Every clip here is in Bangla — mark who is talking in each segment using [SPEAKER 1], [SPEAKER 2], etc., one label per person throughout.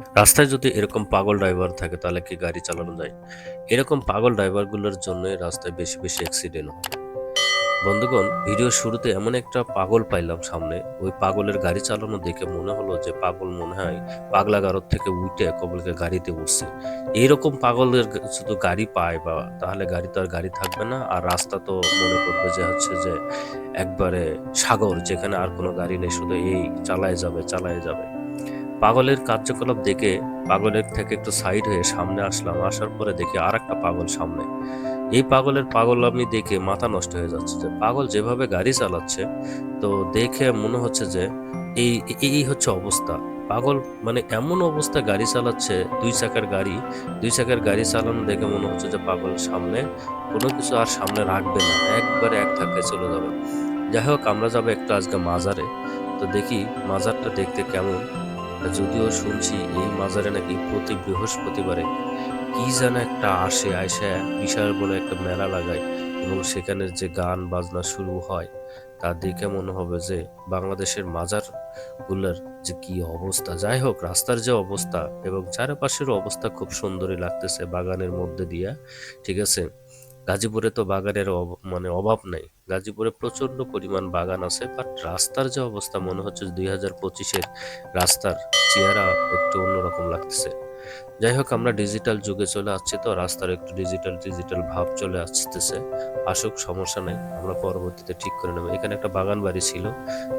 [SPEAKER 1] রাস্তায় যদি এরকম পাগল ড্রাইভার থাকে, তাহলে কি গাড়ি চালানো যায়? এরকম পাগল ড্রাইভারগুলোর জন্য রাস্তায় বেশি বেশি অ্যাক্সিডেন্ট হয়। বন্ধুগণ ভিডিও শুরুতে এমন একটা পাগল পাইলাম সামনে। ওই পাগলের গাড়ি চালানো দেখে মনে হলো যে পাগল মনে হয় পাগলা গারদ থেকে উঠে কবলকে গাড়িতে উঠছে। এইরকম পাগলের শুধু গাড়ি পায় বা, তাহলে গাড়ি তো আর গাড়ি থাকবে না। আর রাস্তা তো মনে করবে যে হচ্ছে যে একবারে সাগর, যেখানে আর কোনো গাড়ি নেই, শুধু এই চালায় যাবে চালায় যাবে। পাগলের কার্যকলাপ দেখে পাগলের থেকে একটু সাইড হয়ে সামনে আসলাম, আসার পরে দেখি আর একটা পাগল সামনে। এই পাগলের পাগল আমি দেখে মাথা নষ্ট হয়ে যাচ্ছে। যে পাগল যেভাবে গাড়ি চালাচ্ছে, তো দেখে মনে হচ্ছে যে এই এই হচ্ছে অবস্থা। পাগল মানে এমন অবস্থা গাড়ি চালাচ্ছে, দুই চাকার গাড়ি, দুই চাকার গাড়ি চালানো দেখে মনে হচ্ছে যে পাগল সামনে কোনো কিছু আর সামনে রাখবে না, একবারে এক ধাক্কায় চলে যাবে। যাই হোক, আমরা যাব একটু আজকে মাজারে। তো দেখি মাজারটা দেখতে কেমন। যদিও শুনছি এই মাজারে নাকি প্রতি বৃহস্পতিবারে কি যেন একটা আসে আইসা বিশাল বলে একটা মেলা লাগায় এবং সেখানের যে গান বাজনা শুরু হয়, তা দেখে মনে হবে যে বাংলাদেশের মাজারগুলার যে কি অবস্থা। যাই হোক, রাস্তার যে অবস্থা এবং চারপাশের অবস্থা খুব সুন্দরই লাগতেছে বাগানের মধ্যে দিয়া, ঠিক আছে? গাজীপুরে তো বাগানের মানে অভাব নাই। গাজীপুরে প্রচণ্ড পরিমাণ বাগান আছে বাট রাস্তার যে অবস্থা মনে হচ্ছে দুই হাজার পঁচিশের রাস্তার চেহারা একটু অন্যরকম লাগতেছে। যাই হোক, আমরা ডিজিটাল যুগে চলে আসছি তো, রাস্তার একটু ডিজিটাল ডিজিটাল ভাব চলে আসতেছে। আসুক, সমস্যা নেই, আমরা পরবর্তীতে ঠিক করে নেব। এখানে একটা বাগান বাড়ি ছিল,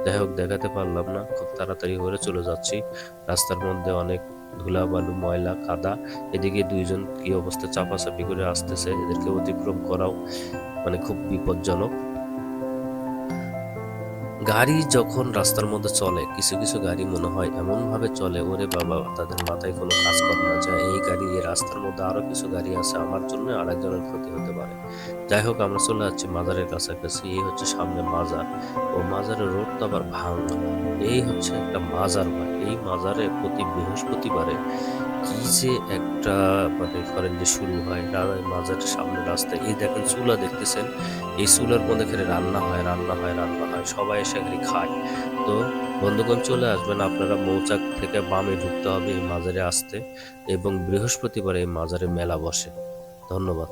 [SPEAKER 1] যাই হোক, দেখাতে পারলাম না, খুব তাড়াতাড়ি করে চলে যাচ্ছি। রাস্তার মধ্যে অনেক ধুলা বালু ময়লা, কাদা, এদিকে দুইজন কি অবস্থা চাপাচাপি করে আসতেছে, এদেরকে অতিক্রম করাও মানে খুব বিপজ্জনক। গাড়ি যখন রাস্তার মধ্যে চলে, কিছু কিছু গাড়ি মনে হয় এমন ভাবে চলে, ওরে বাবা, তাদের মাথায় কোনো কাজ করে না। যে এই গাড়ি, এই রাস্তার মধ্যে আরও কিছু গাড়ি আছে, আমার জন্য আরেকজনের ক্ষতি হতে পারে। যাই হোক, আমরা চলে যাচ্ছি মাজারের কাছাকাছি। এই হচ্ছে সামনে মাজার। ও মাজারের রোডটা আবার ভাঙা। এই হচ্ছে একটা মাজার ভাই এই মাজারে প্রতি বৃহস্পতিবারে কি যে একটা মানে করেন যে শুরু হয় রা- মাজারের সামনে রাস্তায়। এই দেখেন চুলা দেখতেছেন? এই চুলার মধ্যে এখানে রান্না হয় রান্না হয় রান্না হয়। সবাই এসে এখানে খায়। তো বন্ধুগণ, চলে আসবেন। আপনারা মৌচাক থেকে বামে ঢুকতে হবে এই মাজারে আসতে এবং বৃহস্পতিবার এই মাজারে মেলা বসে। ধন্যবাদ।